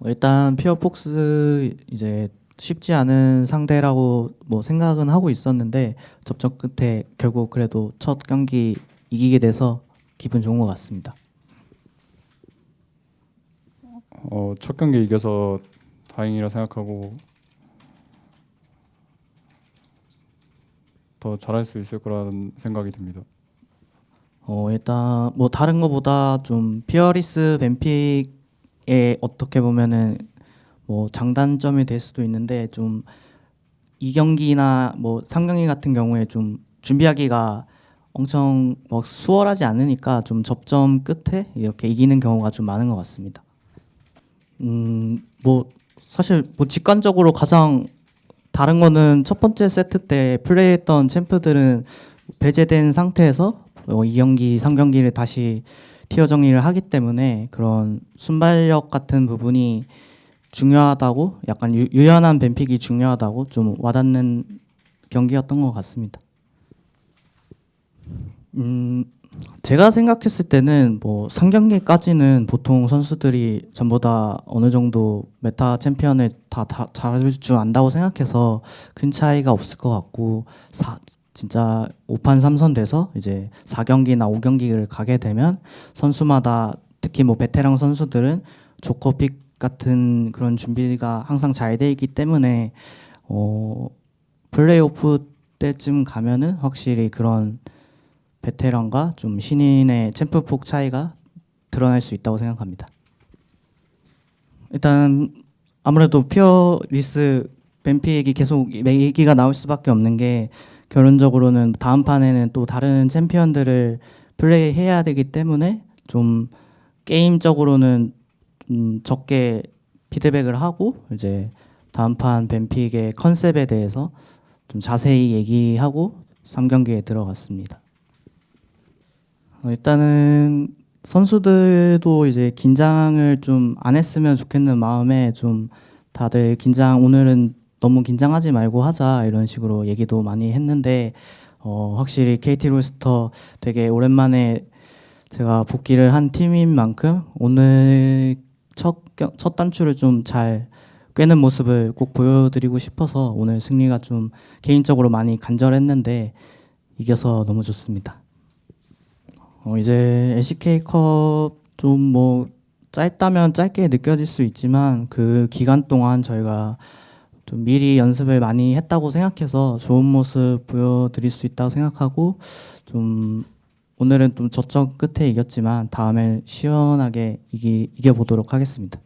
어, 일단 피어 폭스 이제 쉽지 않은 상대라고 뭐 생각은 하고 있었는데 접전 끝에 결국 그래도 첫 경기 이기게 돼서 기분 좋은 것 같습니다. 어, 첫 경기 이겨서 다행이라 생각하고 더 잘할 수 있을 거라는 생각이 듭니다. 어 일단 뭐 다른 거보다 좀 피어리스 뱀픽 에 어떻게 보면은 뭐 장단점이 될 수도 있는데 좀 이 경기나 뭐 3경기 같은 경우에 좀 준비하기가 엄청 뭐 수월하지 않으니까 좀 접점 끝에 이렇게 이기는 경우가 좀 많은 것 같습니다. 음 뭐 사실 뭐 직관적으로 가장 다른 거는 첫 번째 세트 때 플레이했던 챔프들은 배제된 상태에서 어, 2경기, 3경기를 다시 티어 정리를 하기 때문에 그런 순발력 같은 부분이 중요하다고 약간 유, 유연한 뱀픽이 중요하다고 좀 와닿는 경기였던 것 같습니다. 음, 제가 생각했을 때는 뭐 3경기까지는 보통 선수들이 전부 다 어느 정도 메타 챔피언을 다, 다 잘할 줄 안다고 생각해서 큰 차이가 없을 것 같고 사, 진짜 5판 3선 돼서 이제 4경기나 5경기를 가게 되면 선수마다 특히 뭐 베테랑 선수들은 조커픽 같은 그런 준비가 항상 잘 돼 있기 때문에 어 플레이오프 때쯤 가면은 확실히 그런 베테랑과 좀 신인의 챔프폭 차이가 드러날 수 있다고 생각합니다. 일단 아무래도 피어 리스 뱀피 얘기 계속 얘기가 나올 수밖에 없는 게 결론적으로는 다음 판에는 또 다른 챔피언들을 플레이해야 되기 때문에 좀 게임적으로는 음 적게 피드백을 하고 이제 다음 판 뱀픽의 컨셉에 대해서 좀 자세히 얘기하고 3경기에 들어갔습니다. 어, 일단은 선수들도 이제 긴장을 좀 안 했으면 좋겠는 마음에 좀 다들 긴장 오늘은 너무 긴장하지 말고 하자 이런 식으로 얘기도 많이 했는데 어, 확실히 KT 롤스터 되게 오랜만에 제가 복귀를 한 팀인 만큼 오늘 첫, 경- 첫 단추를 좀 잘 꿰는 모습을 꼭 보여드리고 싶어서 오늘 승리가 좀 개인적으로 많이 간절했는데 이겨서 너무 좋습니다. 어, 이제 LCK컵 좀 뭐 짧다면 짧게 느껴질 수 있지만 그 기간 동안 저희가 좀 미리 연습을 많이 했다고 생각해서 좋은 모습 보여드릴 수 있다고 생각하고 좀 오늘은 좀 저점 끝에 이겼지만 다음에 시원하게 이기, 이겨보도록 하겠습니다.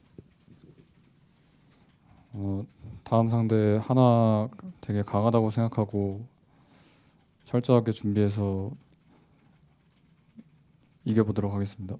어, 다음 상대 하나 되게 강하다고 생각하고 철저하게 준비해서 이겨보도록 하겠습니다.